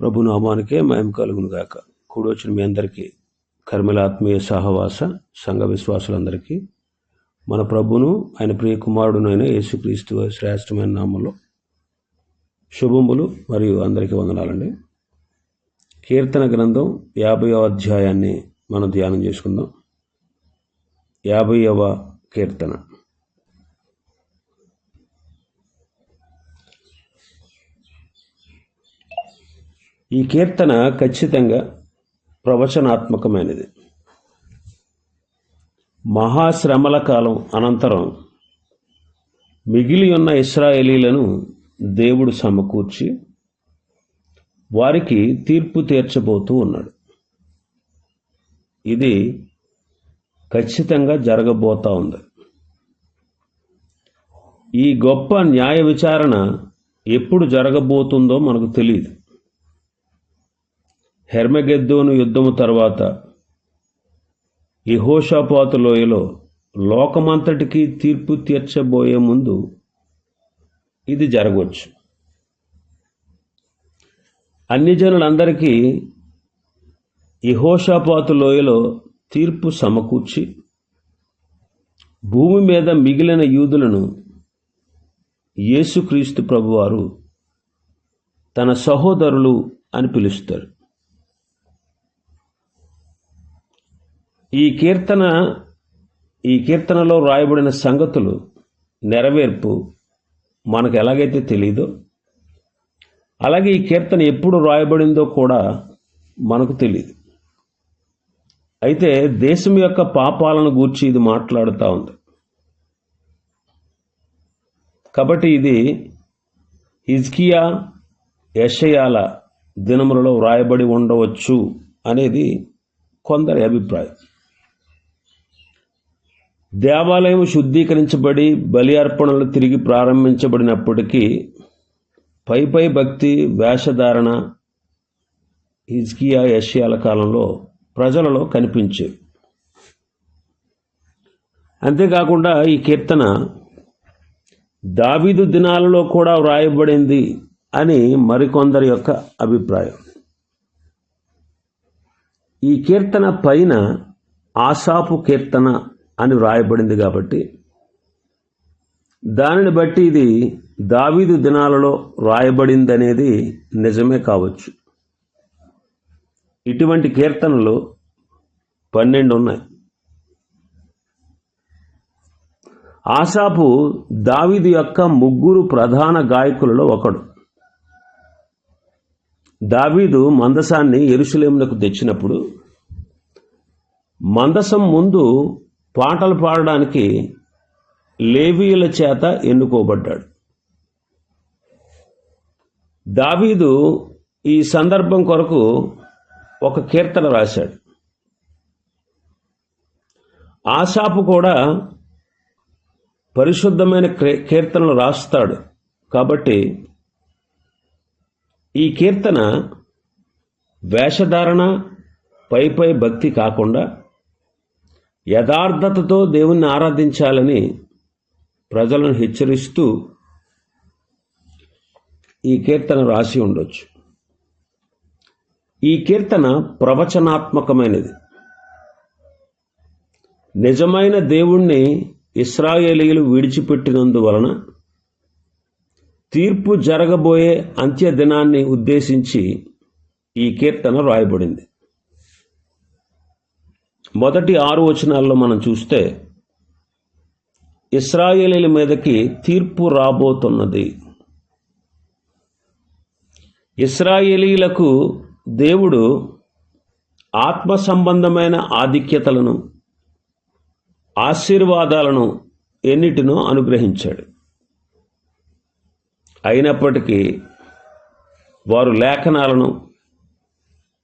ప్రభు నామానికే మయం కలుగును గాక. కూడొచ్చిన మీ అందరికీ కర్మలాత్మీయ సహవాస సంఘ విశ్వాసులందరికీ మన ప్రభును ఆయన ప్రియ కుమారుడునైన యేసుక్రీస్తు శ్రేష్టమైన నామంలో శుభములు మరియు అందరికీ వందనాలండి. కీర్తన గ్రంథం యాభైవ అధ్యాయాన్ని మనం ధ్యానం చేసుకుందాం. యాభైవ కీర్తన. ఈ కీర్తన ఖచ్చితంగా ప్రవచనాత్మకమైనది. మహాశ్రమల కాలం అనంతరం మిగిలి ఉన్న ఇస్రాయేలీలను దేవుడు సమకూర్చి వారికి తీర్పు తీర్చబోతూ ఉన్నాడు. ఇది ఖచ్చితంగా జరగబోతా ఉంది. ఈ గొప్ప న్యాయ విచారణ ఎప్పుడు జరగబోతుందో మనకు తెలియదు. హెర్మగెద్దోను యుద్ధము తర్వాత యహోషాపాతు లోయలో లోకమంతటికి తీర్పు తీర్చబోయే ముందు ఇది జరగవచ్చు. అన్ని జనులందరికీ యహోషాపాతు లోయలో తీర్పు సమకూర్చి భూమి మీద మిగిలిన యూదులను యేసుక్రీస్తు ప్రభువారు తన సహోదరులు అని పిలుస్తారు. ఈ కీర్తన ఈ కీర్తనలో రాయబడిన సంగతులు నెరవేర్పు మనకు ఎలాగైతే తెలియదో అలాగే ఈ కీర్తన ఎప్పుడు రాయబడిందో కూడా మనకు తెలియదు అయితే దేశం యొక్క పాపాలను గూర్చి ఇది మాట్లాడుతూ ఉంది. కాబట్టి ఇది హిజ్కియా యషయాల దినములలో వ్రాయబడి ఉండవచ్చు అనేది కొందరి అభిప్రాయం. దేవాలయం శుద్ధీకరించబడి బలి అర్పణలు తిరిగి ప్రారంభించబడినప్పటికీ పై పై భక్తి వేషధారణ హిజ్కియా యష్యాల కాలంలో ప్రజలలో కనిపించేవి అంతేకాకుండా ఈ కీర్తన దావీదు దినాలలో కూడా వ్రాయబడింది అని మరికొందరి యొక్క అభిప్రాయం. ఈ కీర్తన పైన ఆశాపు కీర్తన అని వ్రాయబడింది కాబట్టి దానిని బట్టి ఇది దావీదు దినాలలో వ్రాయబడింది అనేది నిజమే కావచ్చు. ఇటువంటి కీర్తనలు పన్నెండు ఉన్నాయి. ఆశాపు దావీదు యొక్క ముగ్గురు ప్రధాన గాయకులలో ఒకడు. దావీదు మందసాన్ని ఎరుసలేమునకు తెచ్చినప్పుడు మందసం ముందు పాటలు పాడడానికి లేవీయుల చేత ఎన్నుకోబడ్డాడు. దావీదు ఈ సందర్భం కొరకు ఒక కీర్తన రాశాడు. ఆశాపు కూడా పరిశుద్ధమైన కీర్తనలు రాస్తాడు. కాబట్టి ఈ కీర్తన వేషధారణ పై పై భక్తి కాకుండా యథార్థతతో దేవుణ్ణి ఆరాధించాలని ప్రజలను హెచ్చరిస్తూ ఈ కీర్తన రాసి ఉండొచ్చు. ఈ కీర్తన ప్రవచనాత్మకమైనది. నిజమైన దేవుణ్ణి ఇస్రాయేలీలు విడిచిపెట్టినందువలన తీర్పు జరగబోయే అంత్య దినాన్ని ఉద్దేశించి ఈ కీర్తన రాయబడింది. మొదటి ఆరు వచనాల్లో మనం చూస్తే ఇస్రాయేలీల మీదకి తీర్పు రాబోతున్నది. ఇస్రాయేలీలకు దేవుడు ఆత్మ సంబంధమైన ఆధిక్యతలను ఆశీర్వాదాలను ఎన్నిటినో అనుగ్రహించాడు. అయినప్పటికీ వారు లేఖనాలను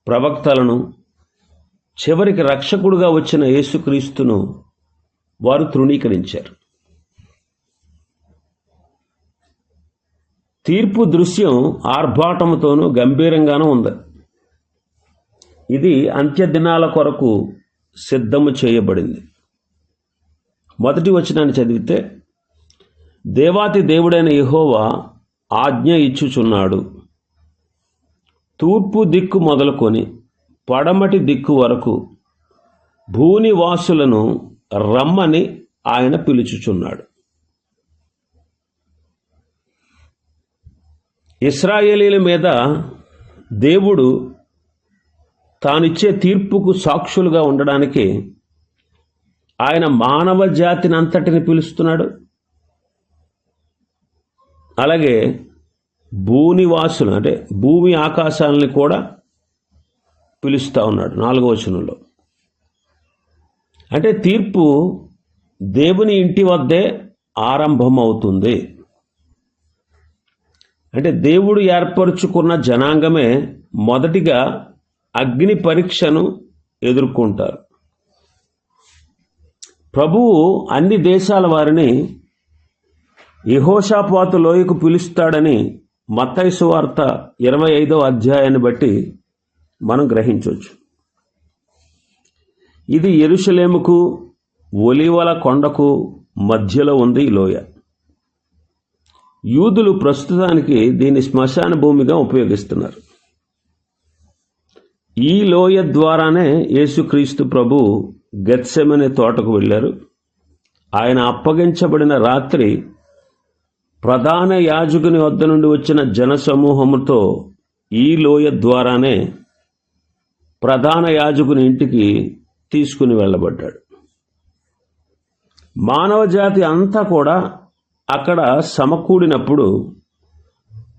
ప్రవక్తలను చివరికి రక్షకుడుగా వచ్చిన యేసుక్రీస్తును వారు తృణీకరించారు. తీర్పు దృశ్యం ఆర్భాటముతోనూ గంభీరంగానూ ఉంది. ఇది అంత్యదినాల కొరకు సిద్ధము చేయబడింది. మొదటి వచనాన్ని చదివితే దేవాతి దేవుడైన యహోవా ఆజ్ఞ ఇచ్చుచున్నాడు. తూర్పు దిక్కు మొదలుకొని పడమటి దిక్కు వరకు భూనివాసులను రమ్మని ఆయన పిలుచుచున్నాడు. ఇస్రాయేలీల మీద దేవుడు తానిచ్చే తీర్పుకు సాక్షులుగా ఉండడానికి ఆయన మానవ జాతిని అంతటిని పిలుస్తున్నాడు. అలాగే భూనివాసులు అంటే భూమి ఆకాశాలని కూడా పిలుస్తూ ఉన్నాడు నాలుగో వచనంలో. అంటే తీర్పు దేవుని ఇంటి వద్దే ఆరంభమవుతుంది. అంటే దేవుడు ఏర్పరచుకున్న జనాంగమే మొదటిగా అగ్ని పరీక్షను ఎదుర్కొంటారు. ప్రభువు అన్ని దేశాల వారిని యహోషాపాతు లోయకు పిలుస్తాడని మత్తైసు వార్త ఇరవై ఐదో అధ్యాయాన్ని బట్టి మనం గ్రహించవచ్చు. ఇది ఎరుషలేముకు ఒలివల కొండకు మధ్యలో ఉంది ఈ లోయ. యూదులు ప్రస్తుతానికి దీన్ని శ్మశాన భూమిగా ఉపయోగిస్తున్నారు. ఈ లోయ ద్వారానే యేసుక్రీస్తు ప్రభు గెత్సెమనే తోటకు వెళ్ళారు. ఆయన అప్పగించబడిన రాత్రి ప్రధాన యాజకుని వద్ద నుండి వచ్చిన జనసమూహముతో ఈ లోయ ద్వారానే ప్రధాన యాజకుని ఇంటికి తీసుకుని వెళ్ళబడ్డాడు. మానవ జాతి అంతా కూడా అక్కడ సమకూడినప్పుడు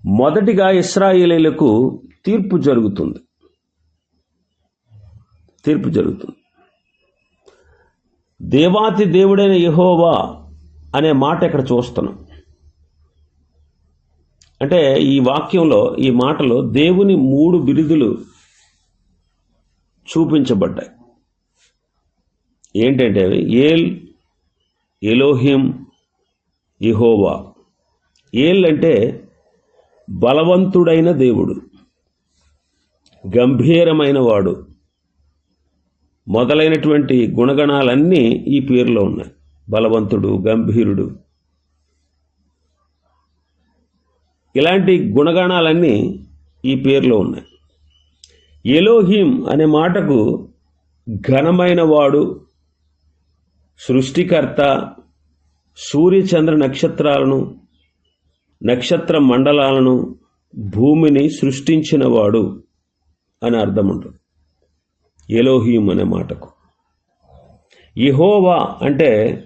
మొదటిగా ఇస్రాయేలీలకు తీర్పు జరుగుతుంది. తీర్పు జరుగుతుంది. దేవాతి దేవుడైన యహోవా అనే మాట ఇక్కడ చూస్తున్నాం. అంటే ఈ వాక్యంలో ఈ మాటలో దేవుని మూడు బిరుదులు చూపించబడ్డాయి. ఏంటంటే అవి? ఏల్ ఎలోహిం ఇహోవా ఏల్ అంటే బలవంతుడైన దేవుడు. గంభీరమైన వాడు మొదలైనటువంటి గుణగణాలన్నీ ఈ పేరులో ఉన్నాయి. బలవంతుడు గంభీరుడు. ఇలాంటి గుణగణాలన్నీ ఈ పేరులో ఉన్నాయి. ఎలోహిం అనే మాటకు ఘనమైన వాడు సృష్టికర్త సూర్యచంద్ర నక్షత్రాలను నక్షత్ర మండలాలను భూమిని సృష్టించినవాడు అని అర్థం ఉంటుంది ఎలోహీం అనే మాటకు. ఇహోవా అంటే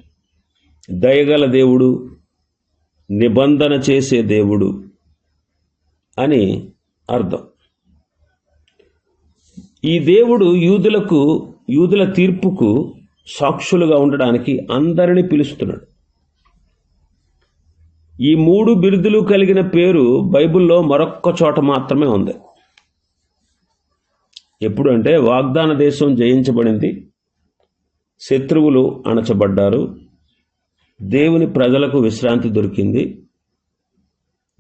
దయగల దేవుడు నిబంధన చేసే దేవుడు అని అర్థం. ఈ దేవుడు యూదులకు యూదుల తీర్పుకు సాక్షులుగా ఉండడానికి అందరిని పిలుస్తున్నాడు. ఈ మూడు బిరుదులు కలిగిన పేరు బైబిల్లో మరొక్క చోట మాత్రమే ఉంది. ఎప్పుడు అంటే వాగ్దాన దేశం జయించబడింది. శత్రువులు అణచబడ్డారు. దేవుని ప్రజలకు విశ్రాంతి దొరికింది.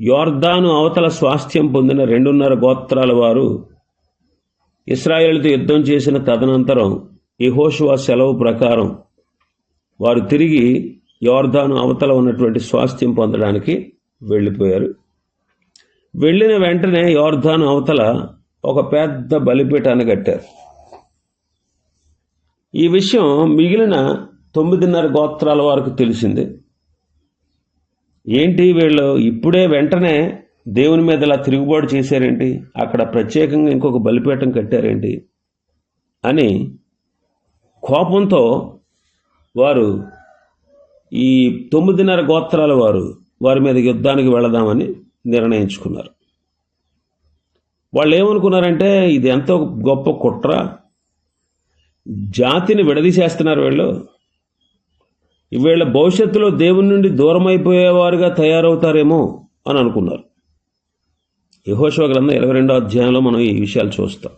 యోర్దాను అవతల స్వాస్థ్యం పొందిన రెండున్నర గోత్రాల వారు ఇస్రాయేల్తో యుద్ధం చేసిన తదనంతరం యహోషువా సెలవు ప్రకారం వారు తిరిగి యోర్ధాను అవతల ఉన్నటువంటి స్వాస్థ్యం పొందడానికి వెళ్ళిపోయారు. వెళ్ళిన వెంటనే యోర్ధాను అవతల ఒక పెద్ద బలిపీఠాన్ని కట్టారు. ఈ విషయం మిగిలిన తొమ్మిదిన్నర గోత్రాల వారికి తెలిసింది. ఏంటి వీళ్ళు? ఇప్పుడే వెంటనే దేవుని మీద ఇలా తిరుగుబాటు చేశారేంటి? అక్కడ ప్రత్యేకంగా ఇంకొక బలిపీఠం కట్టారేంటి? అని కోపంతో వారు ఈ తొమ్మిదిన్నర గోత్రాల వారు వారి మీద యుద్ధానికి వెళదామని నిర్ణయించుకున్నారు. వాళ్ళు ఏమనుకున్నారంటే ఇది ఎంతో గొప్ప కుట్ర. జాతిని విడదీసేస్తున్నారు వీళ్ళు. వీళ్ళ భవిష్యత్తులో దేవుని నుండి దూరమైపోయేవారుగా తయారవుతారేమో అని అనుకున్నారు. యహోశివ గ్రంథం ఇరవై రెండో అధ్యాయంలో మనం ఈ విషయాలు చూస్తాం.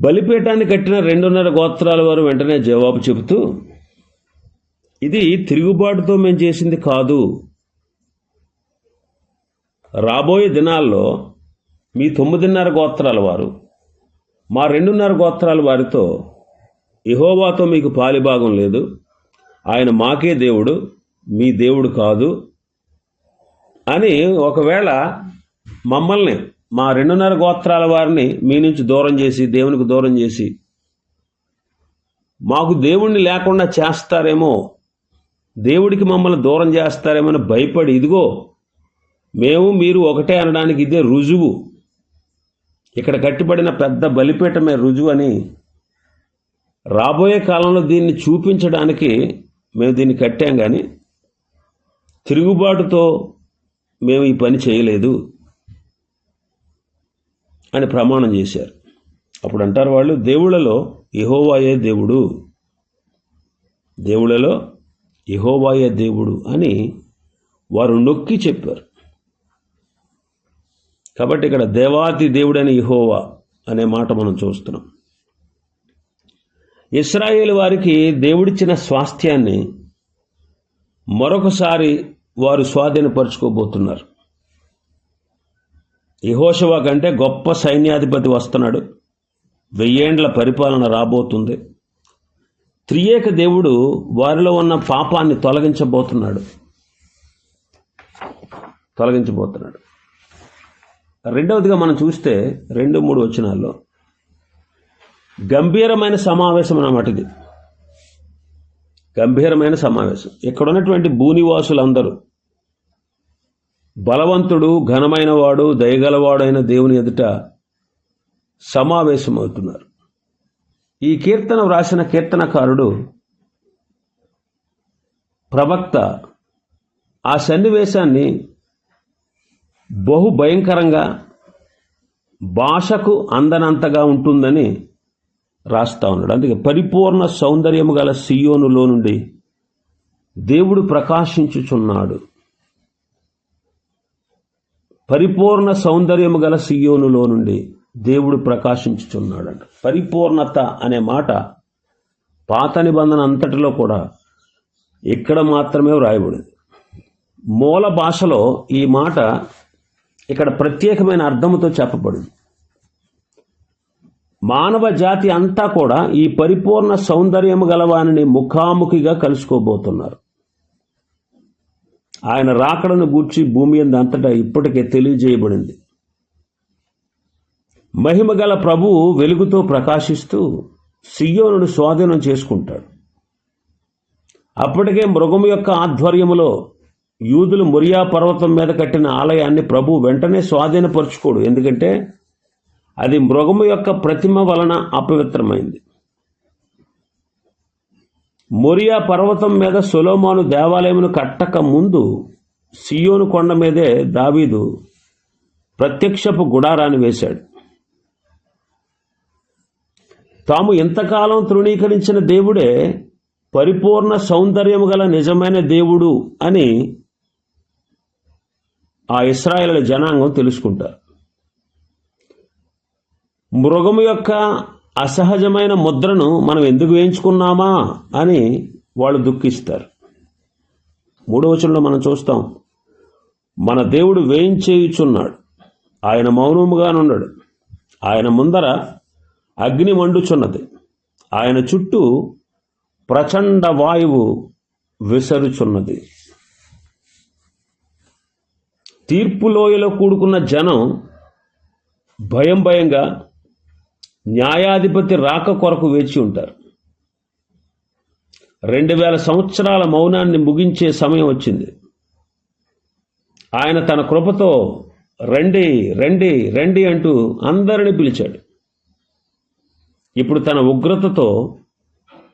బలిపీఠాన్ని కట్టిన రెండున్నర గోత్రాల వారు వెంటనే జవాబు చెబుతూ ఇది తిరుగుబాటుతో మేము చేసింది కాదు. రాబోయే దినాల్లో మీ తొమ్మిదిన్నర గోత్రాల వారు మా రెండున్నర గోత్రాల వారితో ఇహోవాతో మీకు పాలిభాగం లేదు. ఆయన మాకే దేవుడు మీ దేవుడు కాదు. అని ఒకవేళ మమ్మల్ని మా రెండున్నర గోత్రాల వారిని మీ నుంచి దూరం చేసి దేవునికి దూరం చేసి మాకు దేవుణ్ణి లేకుండా చేస్తారేమో దేవుడికి మమ్మల్ని దూరం చేస్తారేమో అని భయపడి ఇదిగో మేము మీరు ఒకటే అనడానికి ఇదే రుజువు. ఇక్కడ కట్టిబడిన పెద్ద బలిపీఠమే రుజువు అని రాబోయే కాలంలో దీన్ని చూపించడానికి మేము దీన్ని కట్టాం కానీ తిరుగుబాటుతో మేము ఈ పని చేయలేదు అని ప్రమాణం చేశారు. అప్పుడు అంటారు వాళ్ళు దేవుళ్ళలో ఇహోవాయే దేవుడు. దేవుళ్ళలో ఇహోవాయే దేవుడు అని వారు నొక్కి చెప్పారు. కాబట్టి ఇక్కడ దేవాతి దేవుడని ఇహోవా అనే మాట మనం చూస్తున్నాం. ఇస్రాయేల్ వారికి దేవుడిచ్చిన స్వాస్థ్యాన్ని మరొకసారి వారు స్వాధీనపరుచుకోబోతున్నారు. యహోషవా కంటే గొప్ప సైన్యాధిపతి వస్తున్నాడు. వెయ్యేండ్ల పరిపాలన రాబోతుంది. త్రియేక దేవుడు వారిలో ఉన్న పాపాన్ని తొలగించబోతున్నాడు. తొలగించబోతున్నాడు. రెండవదిగా మనం చూస్తే రెండు మూడు వచనాల్లో గంభీరమైన సమావేశం అన్నమాట ఇది. గంభీరమైన సమావేశం. ఇక్కడ ఉన్నటువంటి భూనివాసులందరూ బలవంతుడు ఘనమైన వాడు దయగలవాడైన దేవుని ఎదుట సమావేశమవుతున్నారు. ఈ కీర్తన వ్రాసిన కీర్తనకారుడు ప్రవక్త ఆ సన్నివేశాన్ని బహు భయంకరంగా భాషకు అందనంతగా ఉంటుందని రాస్తా ఉన్నాడు. అందుకే పరిపూర్ణ సౌందర్యము గల సియోనులో నుండి దేవుడు ప్రకాశించుచున్నాడు. పరిపూర్ణ సౌందర్యము గల సియోనులో నుండి దేవుడు ప్రకాశించుచున్నాడంట. పరిపూర్ణత అనే మాట పాత నిబంధన అంతటిలో కూడా ఇక్కడ మాత్రమే వ్రాయబడింది. మూల భాషలో ఈ మాట ఇక్కడ ప్రత్యేకమైన అర్థముతో చెప్పబడింది. మానవ జాతి అంతా కూడా ఈ పరిపూర్ణ సౌందర్యము గలవాని ముఖాముఖిగా కలుసుకోబోతున్నారు. ఆయన రాకడను గూర్చి భూమి ఎందు అంతటా ఇప్పటికే తెలియజేయబడింది. మహిమ గల ప్రభువు వెలుగుతో ప్రకాశిస్తూ సియోనును స్వాధీనం చేసుకుంటాడు. అప్పటికే మృగము యొక్క ఆధ్వర్యములో యూదులు మురియా పర్వతం మీద కట్టిన ఆలయాన్ని ప్రభు వెంటనే స్వాధీనపరుచుకోడు. ఎందుకంటే అది మృగము యొక్క ప్రతిమ వలన అపవిత్రమైంది. మొరియా పర్వతం మీద సొలోమాను దేవాలయమును కట్టక ముందు సియోను కొండ మీదే దావీదు ప్రత్యక్షపు గుడారాన్ని వేశాడు. తాము ఇంతకాలం తృణీకరించిన దేవుడే పరిపూర్ణ సౌందర్యము గల నిజమైన దేవుడు అని ఆ ఇస్రాయేల్ జనాంగం తెలుసుకుంటారు. మృగము యొక్క అసహజమైన ముద్రను మనం ఎందుకు వేయించుకున్నామా అని వాళ్ళు దుఃఖిస్తారు. మూడవ వచనంలో మనం చూస్తాం మన దేవుడు వేయించేయుచున్నాడు ఆయన మౌనముగానున్నాడు ఆయన ముందర అగ్ని మండుచున్నది ఆయన చుట్టూ ప్రచండ వాయువు విసరుచున్నది. తీర్పులోయలో కూడుకున్న జనం భయం భయంగా న్యాయాధిపతి రాక కొరకు వేచి ఉంటారు. రెండు వేల సంవత్సరాల మౌనాన్ని ముగించే సమయం వచ్చింది. ఆయన తన కృపతో రండి రండి రండి అంటూ అందరిని పిలిచాడు. ఇప్పుడు తన ఉగ్రతతో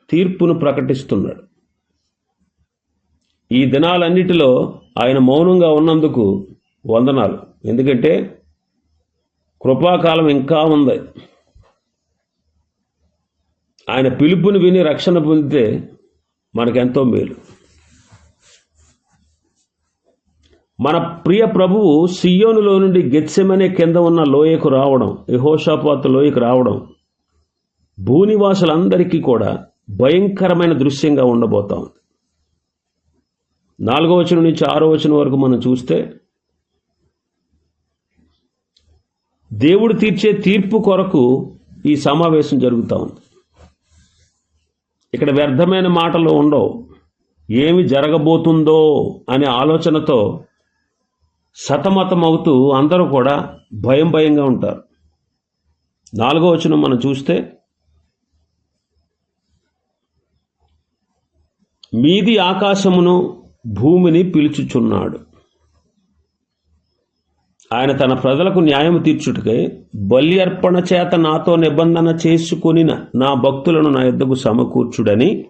తీర్పును ప్రకటిస్తున్నాడు. ఈ దినాలన్నిటిలో ఆయన మౌనంగా ఉన్నందుకు వందనాలు. ఎందుకంటే కృపాకాలం ఇంకా ఉంది. ఆయన పిలుపుని విని రక్షణ పొందితే మనకెంతో మేలు. మన ప్రియ ప్రభువు సియోనులో నుండి గెత్సెమనే కింద ఉన్న లోయకు రావడం యహోషాపాతు లోయకు రావడం భూనివాసులందరికీ కూడా భయంకరమైన దృశ్యంగా ఉండబోతా ఉంది. నాలుగో వచనం నుంచి ఆరో వచనం వరకు మనం చూస్తే దేవుడు తీర్చే తీర్పు కొరకు ఈ సమావేశం జరుగుతూ ఉంది. ఇక్కడ వ్యర్థమైన మాటలు ఉండవు. ఏమి జరగబోతుందో అనే ఆలోచనతో సతమతమవుతూ అందరూ కూడా భయం భయంగా ఉంటారు. నాలుగో వచనం మనం చూస్తే మీది ఆకాశమును భూమిని పిలుచుచున్నాడు. ఆయన తన ప్రజలకు న్యాయం తీర్చుటకై బలి అర్పణ చేత నాతో నిబంధన చేసుకుని నా భక్తులను నా యుద్ధకు సమకూర్చుడని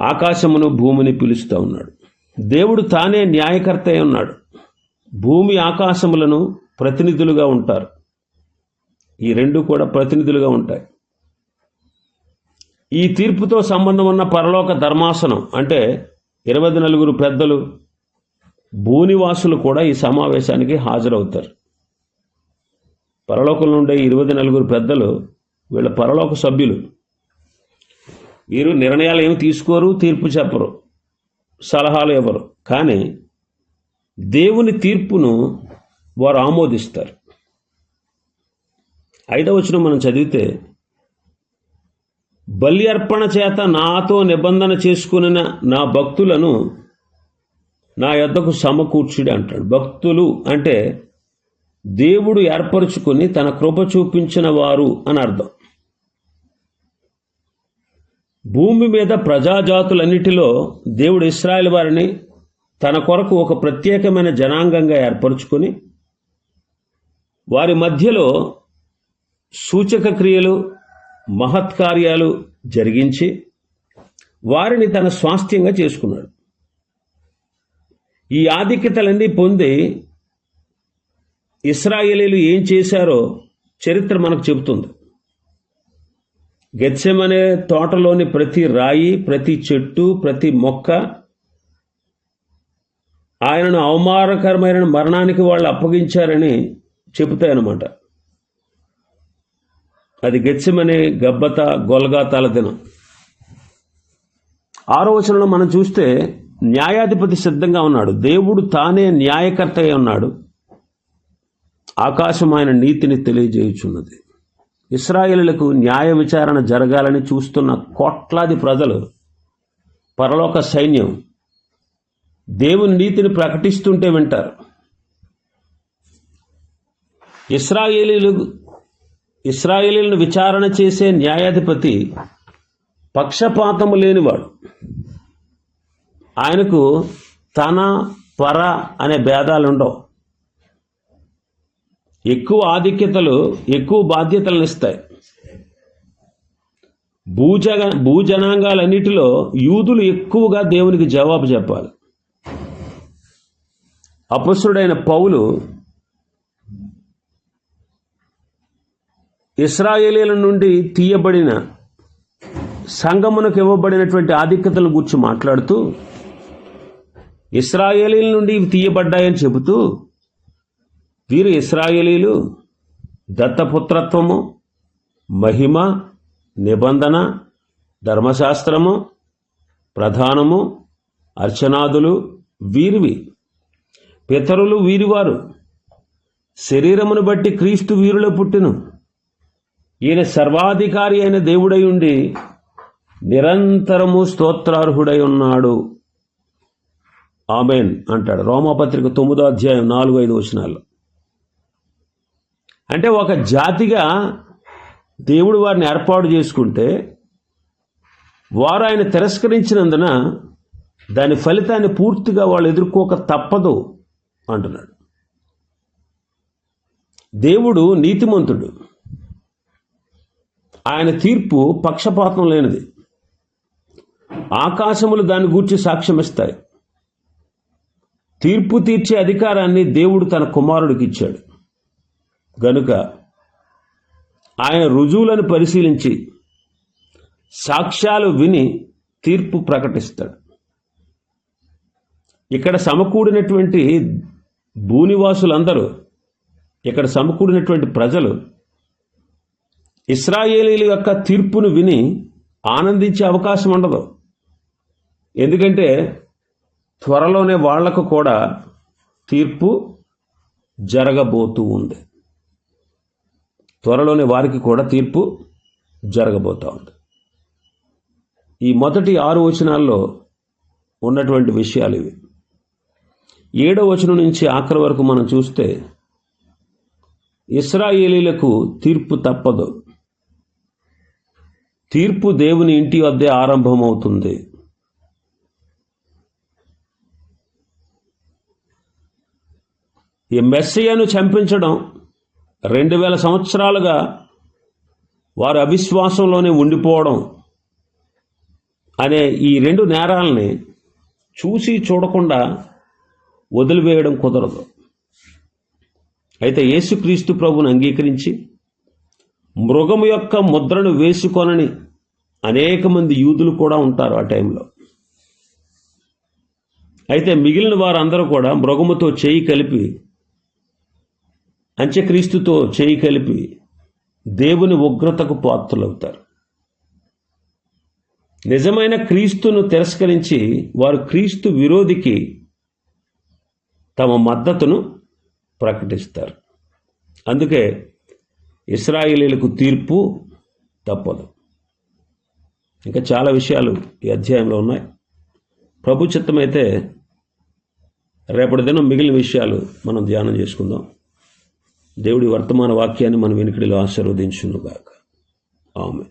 ఆకాశమును భూమిని పిలుస్తూ ఉన్నాడు. దేవుడు తానే న్యాయకర్త అయి ఉన్నాడు. భూమి ఆకాశములను ప్రతినిధులుగా ఉంటారు. ఈ రెండు కూడా ప్రతినిధులుగా ఉంటాయి. ఈ తీర్పుతో సంబంధం ఉన్న పరలోక ధర్మాసనం అంటే ఇరవై నలుగురు పెద్దలు భూనివాసులు కూడా ఈ సమావేశానికి హాజరవుతారు. పరలోకంలో ఉండే ఇరవై నలుగురు పెద్దలు వీళ్ళ పరలోక సభ్యులు. వీరు నిర్ణయాలు ఏమి తీసుకోరు తీర్పు చెప్పరు సలహాలు ఇవ్వరు. కానీ దేవుని తీర్పును వారు ఆమోదిస్తారు. ఐదవ వచ్చిన మనం చదివితే బలి అర్పణ చేత నాతో నిబంధన చేసుకున్న నా భక్తులను నా యొద్దకు సమకూర్చుడి అంటాడు. భక్తులు అంటే దేవుడు ఏర్పరచుకుని తన కృప చూపించిన వారు అని అర్థం. భూమి మీద ప్రజాజాతులన్నిటిలో దేవుడు ఇస్రాయల్ వారిని తన కొరకు ఒక ప్రత్యేకమైన జనాంగంగా ఏర్పరచుకొని వారి మధ్యలో సూచక క్రియలు మహత్కార్యాలు జరిగించి వారిని తన స్వాస్థ్యంగా చేసుకున్నాడు. ఈ ఆధిక్యతలన్నీ పొంది ఇస్రాయేలీలు ఏం చేశారో చరిత్ర మనకు చెబుతుంది. గెత్సెమనే తోటలోని ప్రతి రాయి ప్రతి చెట్టు ప్రతి మొక్క ఆయనను అవమానకరమైన మరణానికి వాళ్ళు అప్పగించారని చెబుతాయన్నమాట. అది గచ్చమనే గబ్బత గొల్గాతాల దినం. ఆరో వచనంలో మనం చూస్తే న్యాయాధిపతి సిద్ధంగా ఉన్నాడు. దేవుడు తానే న్యాయకర్త ఉన్నాడు. ఆకాశం ఆయన నీతిని తెలియజేయుచున్నది. ఇస్రాయేలులకు న్యాయ విచారణ జరగాలని చూస్తున్న కోట్లాది ప్రజలు పరలోక సైన్యం దేవుని నీతిని ప్రకటిస్తుంటే వింటారు. ఇస్రాయేలీలు ఇస్రాయేలీలను విచారణ చేసే న్యాయాధిపతి పక్షపాతము లేనివాడు. ఆయనకు తన పర అనే భేదాలు ఉండవు ఎక్కువ ఆధిక్యతలు ఎక్కువ బాధ్యతలను ఇస్తాయి. భూజగ భూజనాంగాలన్నిటిలో యూదులు ఎక్కువగా దేవునికి జవాబు చెప్పాలి. అపసుడైన పౌలు ఇస్రాయేలీల నుండి తీయబడిన సంగమునకు ఇవ్వబడినటువంటి ఆధిక్యతల గురించి మాట్లాడుతూ ఇస్రాయేలీల నుండి ఇవి తీయబడ్డాయని చెబుతూ వీరు ఇస్రాయేలీలు దత్తపుత్రత్వము మహిమ నిబంధన ధర్మశాస్త్రము ప్రధానము అర్చనాదులు వీరివి. పితరులు వీరివారు. శరీరమును బట్టి క్రీస్తు వీరులో పుట్టెను. ఈయన సర్వాధికారి అయిన దేవుడై ఉండి నిరంతరము స్తోత్రార్హుడై ఉన్నాడు. ఆమెన్ అంటాడు. రోమాపత్రిక తొమ్మిదో అధ్యాయం నాలుగు ఐదు వచనాల్లో. అంటే ఒక జాతిగా దేవుడు వారిని ఏర్పాటు చేసుకుంటే వారు ఆయన తిరస్కరించినందున దాని ఫలితాన్ని పూర్తిగా వాళ్ళు ఎదుర్కోక తప్పదు అంటున్నాడు. దేవుడు నీతిమంతుడు. ఆయన తీర్పు పక్షపాతం లేనిది. ఆకాశములు దాని గూర్చి సాక్ష్యమిస్తాయి. తీర్పు తీర్చే అధికారాన్ని దేవుడు తన కుమారుడికి ఇచ్చాడు. గనుక ఆయన రుజువులను పరిశీలించి సాక్ష్యాలు విని తీర్పు ప్రకటిస్తాడు. ఇక్కడ సమకూడినటువంటి భూనివాసులందరూ ఇక్కడ సమకూడినటువంటి ప్రజలు ఇస్రాయేలీల యొక్క తీర్పును విని ఆనందించే అవకాశం ఉండదు. ఎందుకంటే త్వరలోనే వాళ్ళకు కూడా తీర్పు జరగబోతూ ఉంది. త్వరలోనే వారికి కూడా తీర్పు జరగబోతూ ఉంది. ఈ మొదటి ఆరు వచనాల్లో ఉన్నటువంటి విషయాలు ఇవి. ఏడో వచనం నుంచి ఆఖరి వరకు మనం చూస్తే ఇస్రాయేలీలకు తీర్పు తప్పదు. తీర్పు దేవుని ఇంటి వద్దే ఆరంభమవుతుంది. ఈ మెస్సయ్యను చంపించడం రెండు వేల సంవత్సరాలుగా వారు అవిశ్వాసంలోనే ఉండిపోవడం అనే ఈ రెండు నేరాలని చూసి చూడకుండా వదిలివేయడం కుదరదు. అయితే యేసుక్రీస్తు ప్రభుని అంగీకరించి మృగము యొక్క ముద్రను వేసుకొనని అనేక మంది యూదులు కూడా ఉంటారు ఆ టైంలో. అయితే మిగిలిన వారందరూ కూడా మృగముతో చేయి కలిపి అంత్యక్రీస్తుతో చేయి కలిపి దేవుని ఉగ్రతకు పాత్రలవుతారు. నిజమైన క్రీస్తును తిరస్కరించి వారు క్రీస్తు విరోధికి తమ మద్దతును ప్రకటిస్తారు. అందుకే ఇస్రాయిలీలకు తీర్పు తప్పదు. ఇంకా చాలా విషయాలు ఈ అధ్యాయంలో ఉన్నాయి. ప్రభు చిత్తమైతే రేపటి దినం మిగిలిన విషయాలు మనం ధ్యానం చేసుకుందాం. దేవుడి వర్తమాన వాక్యాన్ని మన వెనుకడిలో ఆశీర్వదించునుగాక. ఆమె